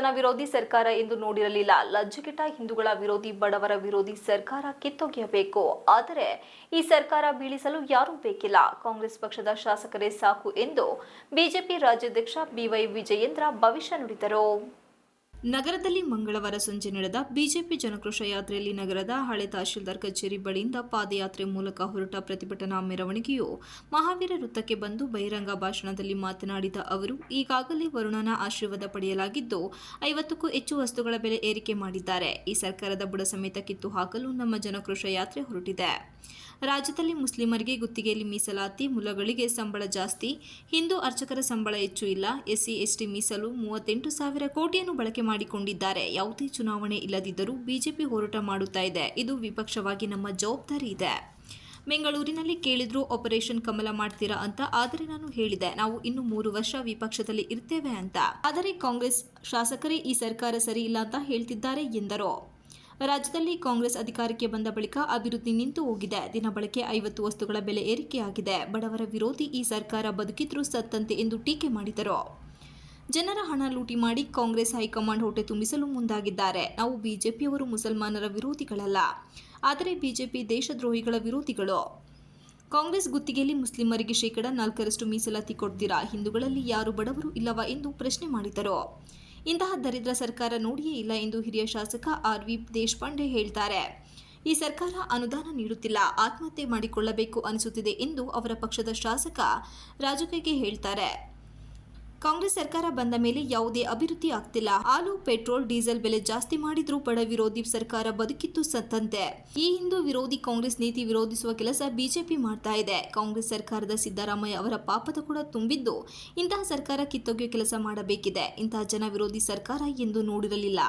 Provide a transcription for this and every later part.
ಜನ ವಿರೋಧಿ ಸರ್ಕಾರ ಎಂದು ನೋಡಿರಲಿಲ್ಲ. ಲಜ್ಜೆಗೆಟ್ಟ ಹಿಂದೂಗಳ ವಿರೋಧಿ, ಬಡವರ ವಿರೋಧಿ ಸರ್ಕಾರ ಕಿತ್ತೊಗೆಯಬೇಕು. ಆದರೆ ಈ ಸರ್ಕಾರ ಬೀಳಿಸಲು ಯಾರೂ ಬೇಕಿಲ್ಲ. ಕಾಂಗ್ರೆಸ್ ಪಕ್ಷದ ಶಾಸಕರೇ ಸಾಕು ಎಂದು ಬಿಜೆಪಿ ರಾಜ್ಯಾಧ್ಯಕ್ಷ ಬಿವೈ ವಿಜಯೇಂದ್ರ ಭವಿಷ್ಯ ನುಡಿದರು. ನಗರದಲ್ಲಿ ಮಂಗಳವಾರ ಸಂಜೆ ನಡೆದ ಬಿಜೆಪಿ ಜನಕ್ರೋಶ ಯಾತ್ರೆಯಲ್ಲಿ ನಗರದ ಹಳೆ ತಹಶೀಲ್ದಾರ್ ಕಚೇರಿ ಬಳಿಯಿಂದ ಪಾದಯಾತ್ರೆ ಮೂಲಕ ಹೊರಟ ಪ್ರತಿಭಟನಾ ಮೆರವಣಿಗೆಯು ಮಹಾವೀರ ವೃತ್ತಕ್ಕೆ ಬಂದು ಬಹಿರಂಗ ಭಾಷಣದಲ್ಲಿ ಮಾತನಾಡಿದ ಅವರು, ಈಗಾಗಲೇ ವರುಣನ ಆಶೀರ್ವಾದ ಪಡೆಯಲಾಗಿದ್ದು, ಐವತ್ತಕ್ಕೂ ಹೆಚ್ಚು ವಸ್ತುಗಳ ಬೆಲೆ ಏರಿಕೆ ಮಾಡಿದ್ದಾರೆ. ಈ ಸರ್ಕಾರದ ಬುಡ ಸಮೇತ ಕಿತ್ತು ಹಾಕಲು ನಮ್ಮ ಜನಕ್ರೋಶ ಯಾತ್ರೆ ಹೊರಟಿದೆ. ರಾಜ್ಯದಲ್ಲಿ ಮುಸ್ಲಿಮರಿಗೆ ಗುತ್ತಿಗೆಯಲ್ಲಿ ಮೀಸಲಾತಿ, ಮೂಲಗಳಿಗೆ ಸಂಬಳ ಜಾಸ್ತಿ, ಹಿಂದೂ ಅರ್ಚಕರ ಸಂಬಳ ಹೆಚ್ಚು ಇಲ್ಲ, ಎಸ್ಸಿ, ಎಸ್ಟಿ ಮೀಸಲು ಮೂವತ್ತೆಂಟು ಸಾವಿರ ಕೋಟಿಯನ್ನು ಬಳಕೆ ಮಾಡಿಕೊಂಡಿದ್ದಾರೆ. ಯಾವುದೇ ಚುನಾವಣೆ ಇಲ್ಲದಿದ್ದರೂ ಬಿಜೆಪಿ ಹೋರಾಟ ಮಾಡುತ್ತಾ ಇದೆ. ಇದು ವಿಪಕ್ಷವಾಗಿ ನಮ್ಮ ಜವಾಬ್ದಾರಿ ಇದೆ. ಬೆಂಗಳೂರಿನಲ್ಲಿ ಕೇಳಿದ್ರು ಆಪರೇಷನ್ ಕಮಲ ಮಾಡ್ತೀರಾ ಅಂತ ಆದರೆ ನಾನು ಹೇಳಿದೆ. ನಾವು ಇನ್ನು ಮೂರು ವರ್ಷ ವಿಪಕ್ಷದಲ್ಲಿ ಇರ್ತೇವೆ ಅಂತ. ಆದರೆ ಕಾಂಗ್ರೆಸ್ ಶಾಸಕರೇ ಈ ಸರ್ಕಾರ ಸರಿ ಇಲ್ಲ ಅಂತ ಹೇಳ್ತಿದ್ದಾರೆ ಎಂದರು. ರಾಜ್ಯದಲ್ಲಿ ಕಾಂಗ್ರೆಸ್ ಅಧಿಕಾರಕ್ಕೆ ಬಂದ ಬಳಿಕ ಅಭಿವೃದ್ಧಿ ನಿಂತು ಹೋಗಿದೆ. ದಿನ ಬಳಕೆ ಐವತ್ತು ವಸ್ತುಗಳ ಬೆಲೆ ಏರಿಕೆಯಾಗಿದೆ. ಬಡವರ ವಿರೋಧಿ ಈ ಸರ್ಕಾರ ಬದುಕಿದ್ರೂ ಸತ್ತಂತೆ ಎಂದು ಟೀಕೆ ಮಾಡಿದರು. ಜನರ ಹಣ ಲೂಟಿ ಮಾಡಿ ಕಾಂಗ್ರೆಸ್ ಹೈಕಮಾಂಡ್ ಹೊಟ್ಟೆ ತುಂಬಿಸಲು ಮುಂದಾಗಿದ್ದಾರೆ. ನಾವು ಬಿಜೆಪಿಯವರು ಮುಸಲ್ಮಾನರ ವಿರೋಧಿಗಳಲ್ಲ. ಆದರೆ ಬಿಜೆಪಿ ದೇಶದ್ರೋಹಿಗಳ ವಿರೋಧಿಗಳು. ಕಾಂಗ್ರೆಸ್ ಗುತ್ತಿಗೆಯಲ್ಲಿ ಮುಸ್ಲಿಮರಿಗೆ ಶೇಕಡ ನಾಲ್ಕರಷ್ಟು ಮೀಸಲಾತಿ ಕೊಡ್ತೀರಾ? ಹಿಂದೂಗಳಲ್ಲಿ ಯಾರು ಬಡವರು ಇಲ್ಲವಾ ಎಂದು ಪ್ರಶ್ನೆ ಮಾಡಿದರು. ಇಂತಹ ದರಿದ್ರ ಸರ್ಕಾರ ನೋಡಿಯೇ ಇಲ್ಲ ಎಂದು ಹಿರಿಯ ಶಾಸಕ ಆರ್ ವಿ ದೇಶಪಾಂಡೆ ಹೇಳ್ತಾರೆ. ಈ ಸರ್ಕಾರ ಅನುದಾನ ನೀಡುತ್ತಿಲ್ಲ, ಆತ್ಮಹತ್ಯೆ ಮಾಡಿಕೊಳ್ಳಬೇಕು ಅನಿಸುತ್ತಿದೆ ಎಂದು ಅವರ ಪಕ್ಷದ ಶಾಸಕ ರಾಜುಕೈಗೆ ಹೇಳ್ತಾರೆ. ಕಾಂಗ್ರೆಸ್ ಸರ್ಕಾರ ಬಂದ ಮೇಲೆ ಯಾವುದೇ ಅಭಿವೃದ್ಧಿ ಆಗ್ತಿಲ್ಲ. ಹಾಲು, ಪೆಟ್ರೋಲ್, ಡೀಸೆಲ್ ಬೆಲೆ ಜಾಸ್ತಿ ಮಾಡಿದ್ರೂ ಬಡ ವಿರೋಧಿ ಸರ್ಕಾರ ಬದುಕಿತ್ತು ಸತ್ತಂತೆ. ಈ ಹಿಂದೂ ವಿರೋಧಿ ಕಾಂಗ್ರೆಸ್ ನೀತಿ ವಿರೋಧಿಸುವ ಕೆಲಸ ಬಿಜೆಪಿ ಮಾಡ್ತಾ ಇದೆ. ಕಾಂಗ್ರೆಸ್ ಸರ್ಕಾರದ ಸಿದ್ದರಾಮಯ್ಯ ಅವರ ಪಾಪದ ಕೂಡ ತುಂಬಿದ್ದು ಇಂತಹ ಸರ್ಕಾರ ಕಿತ್ತೊಗೆಯುವ ಕೆಲಸ ಮಾಡಬೇಕಿದೆ. ಇಂತಹ ಜನ ವಿರೋಧಿ ಸರ್ಕಾರ ಎಂದು ನೋಡಿರಲಿಲ್ಲ.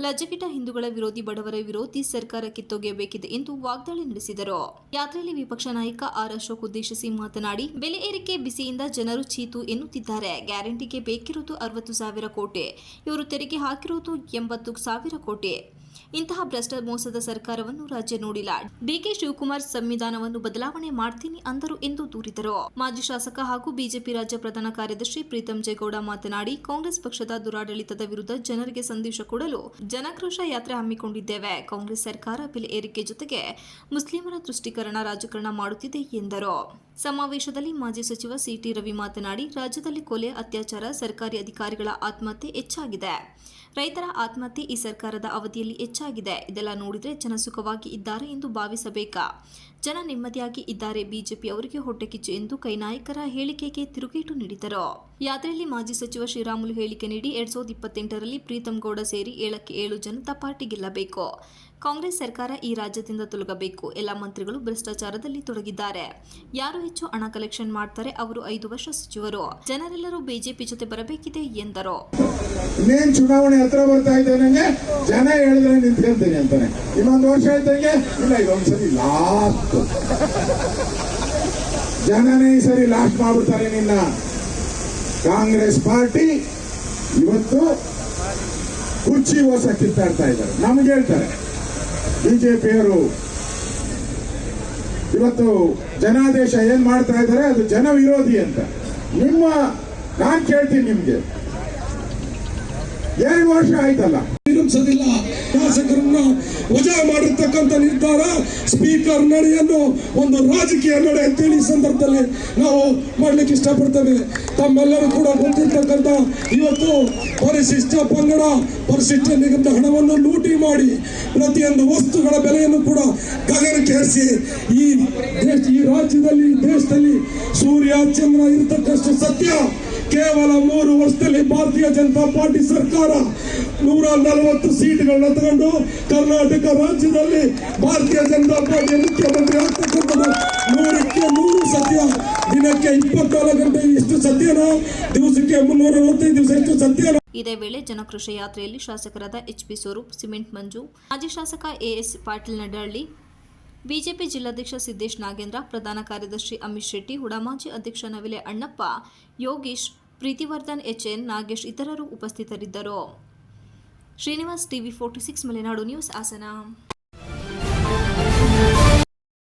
ಲಜ್ಜಗಿಟ ಹಿಂದೂಗಳ ವಿರೋಧಿ ಬಡವರ ವಿರೋಧಿ ಸರ್ಕಾರ ಕಿತ್ತೊಗೆಯಬೇಕಿದೆ ಎಂದು ವಾಗ್ದಾಳಿ ನಡೆಸಿದರು. ಯಾತ್ರೆಯಲ್ಲಿ ವಿಪಕ್ಷ ನಾಯಕ ಆರ್ ಅಶೋಕ್ ಉದ್ದೇಶಿಸಿ ಮಾತನಾಡಿ, ಬೆಲೆ ಏರಿಕೆ ಬಿಸಿಯಿಂದ ಜನರು ಚೀತು ಎನ್ನುತ್ತಿದ್ದಾರೆ. ಗ್ಯಾರಂಟಿಗೆ ಬೇಕಿರುವುದು ಅರವತ್ತು ಸಾವಿರ ಕೋಟಿ, ಇವರು ತೆರಿಗೆ ಹಾಕಿರುವುದು ಎಂಬತ್ತು ಸಾವಿರ ಕೋಟಿ. ಇಂತಹ ಭ್ರಷ್ಟ ಮೋಸದ ಸರ್ಕಾರವನ್ನು ರಾಜ್ಯ ನೋಡಿಲ್ಲ. ಡಿಕೆ ಶಿವಕುಮಾರ್ ಸಂವಿಧಾನವನ್ನು ಬದಲಾವಣೆ ಮಾಡ್ತೀನಿ ಅಂದರು ಎಂದು ದೂರಿದರು. ಮಾಜಿ ಶಾಸಕ ಹಾಗೂ ಬಿಜೆಪಿ ರಾಜ್ಯ ಪ್ರಧಾನ ಕಾರ್ಯದರ್ಶಿ ಪ್ರೀತಂ ಜೇಗೌಡ ಮಾತನಾಡಿ, ಕಾಂಗ್ರೆಸ್ ಪಕ್ಷದ ದುರಾಡಳಿತದ ವಿರುದ್ಧ ಜನರಿಗೆ ಸಂದೇಶ ಕೊಡಲು ಜನಕ್ರೋಶ ಯಾತ್ರೆ ಹಮ್ಮಿಕೊಂಡಿದ್ದೇವೆ. ಕಾಂಗ್ರೆಸ್ ಸರ್ಕಾರ ಬೆಲೆ ಏರಿಕೆ ಜೊತೆಗೆ ಮುಸ್ಲಿಮರ ತುಷ್ಟೀಕರಣ ರಾಜಕಾರಣ ಮಾಡುತ್ತಿದೆ ಎಂದರು. ಸಮಾವೇಶದಲ್ಲಿ ಮಾಜಿ ಸಚಿವ ಸಿಟಿ ರವಿ ಮಾತನಾಡಿ, ರಾಜ್ಯದಲ್ಲಿ ಕೊಲೆ, ಅತ್ಯಾಚಾರ, ಸರ್ಕಾರಿ ಅಧಿಕಾರಿಗಳ ಆತ್ಮಹತ್ಯೆ ಹೆಚ್ಚಾಗಿದೆ. ರೈತರ ಆತ್ಮಹತ್ಯೆ ಈ ಸರ್ಕಾರದ ಅವಧಿಯಲ್ಲಿ ಹೆಚ್ಚಾಗಿದೆ. ಇದೆಲ್ಲ ನೋಡಿದರೆ ಜನ ಸುಖವಾಗಿ ಇದ್ದಾರೆ ಎಂದು ಭಾವಿಸಬೇಕಾ? ಜನ ನೆಮ್ಮದಿಯಾಗಿ ಇದ್ದಾರೆ. ಬಿಜೆಪಿ ಅವರಿಗೆ ಹೊಟ್ಟೆ ಕಿಚ್ಚು ಎಂದು ಕೈ ನಾಯಕರ ಹೇಳಿಕೆಗೆ ತಿರುಗೇಟು ನೀಡಿದರು. ಯಾತ್ರೆಯಲ್ಲಿ ಮಾಜಿ ಸಚಿವ ಶ್ರೀರಾಮುಲು ಹೇಳಿಕೆ ನೀಡಿ ಎರಡ್ ಸಾವಿರದ ಇಪ್ಪತ್ತೆಂಟರಲ್ಲಿ ಪ್ರೀತಂ ಗೌಡ ಸೇರಿ ಏಳಕ್ಕೆ ಏಳು ಜನತಾ ಪಾರ್ಟಿ ಗೆಲ್ಲಬೇಕು. ಕಾಂಗ್ರೆಸ್ ಸರ್ಕಾರ ಈ ರಾಜ್ಯದಿಂದ ತೊಲಗಬೇಕು. ಎಲ್ಲ ಮಂತ್ರಿಗಳು ಭ್ರಷ್ಟಾಚಾರದಲ್ಲಿ ತೊಡಗಿದ್ದಾರೆ. ಯಾರು ಹೆಚ್ಚು ಹಣ ಕಲೆಕ್ಷನ್ ಮಾಡ್ತಾರೆ ಅವರು ಐದು ವರ್ಷ ಸಚಿವರು. ಜನರೆಲ್ಲರೂ ಬಿಜೆಪಿ ಜೊತೆ ಬರಬೇಕಿದೆ ಎಂದರು. ಇನ್ನೇನ್ ಚುನಾವಣೆ ಹತ್ರ ಬರ್ತಾ ಜನ ಹೇಳಿದ್ರೆ ನಿಂತ್ಕೊಂತೀನಿ ಅಂತಾನೆ ಇನ್ನೊಂದು ವರ್ಷ ಇದ್ದಂಗೆ ಇಲ್ಲ ಇದೊಂದ್ಸರಿ ಲಾಸ್ಟ್ ಜನನೇ ಸರಿ ಲಾಸ್ಟ್ ಮಾಡ್ಬಿಡ್ತಾರೆ ನಿನ್ನ. ಕಾಂಗ್ರೆಸ್ ಪಾರ್ಟಿ ಇವತ್ತು ಕುರ್ಚಿ ಹೊಸ ಕಿತ್ತಾಡ್ತಾ ಇದ್ದಾರೆ. ನಮ್ಗೆ ಹೇಳ್ತಾರೆ. ಬಿಜೆಪಿಯವರು ಇವತ್ತು ಜನಾದೇಶ ಏನ್ ಮಾಡ್ತಾ ಇದ್ದಾರೆ? ಅದು ಜನ ವಿರೋಧಿ ಅಂತ. ನಿಮ್ಮ, ನಾನ್ ಕೇಳ್ತೀನಿ ನಿಮ್ಗೆ. ಎರಡು ವರ್ಷ ಆಯ್ತಲ್ಲ. ವಜಾ ಮಾಡಿರ್ತಕ್ಕಂಥ ನಿರ್ಧಾರ ಸ್ಪೀಕರ್ ನಡೆಯನ್ನು ಒಂದು ರಾಜಕೀಯ ನಡೆ ಅಂತೇಳಿ ಈ ಸಂದರ್ಭದಲ್ಲಿ ನಾವು ಮಾಡ್ಲಿಕ್ಕೆ ಇಷ್ಟಪಡ್ತೇವೆ. ತಮ್ಮೆಲ್ಲರೂ ಕೂಡ ಗೊತ್ತಿರ್ತಕ್ಕಂಥ ಇವತ್ತು ಪರಿಶಿಷ್ಟ ಪಂಗಡ, ಪರಿಶಿಷ್ಟ ನಿಗಮದ ಹಣವನ್ನು ಲೂಟಿ ಮಾಡಿ ಪ್ರತಿಯೊಂದು ವಸ್ತುಗಳ ಬೆಲೆಯನ್ನು ಕೂಡ ಗಗನಕ್ಕೇರಿಸಿ ಈ ದೇಶ, ಈ ರಾಜ್ಯದಲ್ಲಿ, ದೇಶದಲ್ಲಿ ಸೂರ್ಯ, ಚಂದ್ರ ಇರತಕ್ಕಷ್ಟು ಸತ್ಯ ಕೇವಲ ಮೂರು ವರ್ಷದಲ್ಲಿ ಭಾರತೀಯ ಜನತಾ ಪಾರ್ಟಿ ಸರ್ಕಾರ ನೂರ ನಲವತ್ತು ಸೀಟ್ಗಳನ್ನ ತಗೊಂಡು ಕರ್ನಾಟಕ ರಾಜ್ಯದಲ್ಲಿ ಭಾರತೀಯ ಜನತಾ ಪಾರ್ಟಿ ಮುಖ್ಯಮಂತ್ರಿ ಆಗ್ತಕ್ಕಂಥದ್ದು. ನೂರಕ್ಕೆ ನೂರು ಸತ್ಯ. ದಿನಕ್ಕೆ ಇಪ್ಪತ್ನಾಲ್ಕು ಗಂಟೆ ಇಷ್ಟು ಸತ್ಯನೋ? ದಿವಸಕ್ಕೆ ಮುನ್ನೂರ ಅರವತ್ತೈದು ದಿವಸ ಇಷ್ಟು ಸತ್ಯನೋ? ಇದೇ ವೇಳೆ ಜನಕೃಷಿ ಯಾತ್ರೆಯಲ್ಲಿ ಶಾಸಕರಾದ H P Swaroop cement Manju, ಮಾಜಿ ಶಾಸಕ ಎಎಸ್ ಪಾಟೀಲ್ ನಡಹಳ್ಳಿ ಬಿಜೆಪಿ ಜಿಲ್ಲಾಧ್ಯಕ್ಷ ಸಿದ್ದೇಶ್ ನಾಗೇಂದ್ರ, ಪ್ರಧಾನ ಕಾರ್ಯದರ್ಶಿ ಅಮಿತ್ ಶೆಟ್ಟಿ ಹುಡಾಮಾಜಿ ಅಧ್ಯಕ್ಷ ನವಿಲೆ ಅಣ್ಣಪ್ಪ, ಯೋಗೀಶ್ ಪ್ರೀತಿವರ್ಧನ್ ಎಚ್ಎನ್ ನಾಗೇಶ್ ಇತರರು ಉಪಸ್ಥಿತರಿದ್ದರು. Srinivas TV forty six Malenadu news Hassan.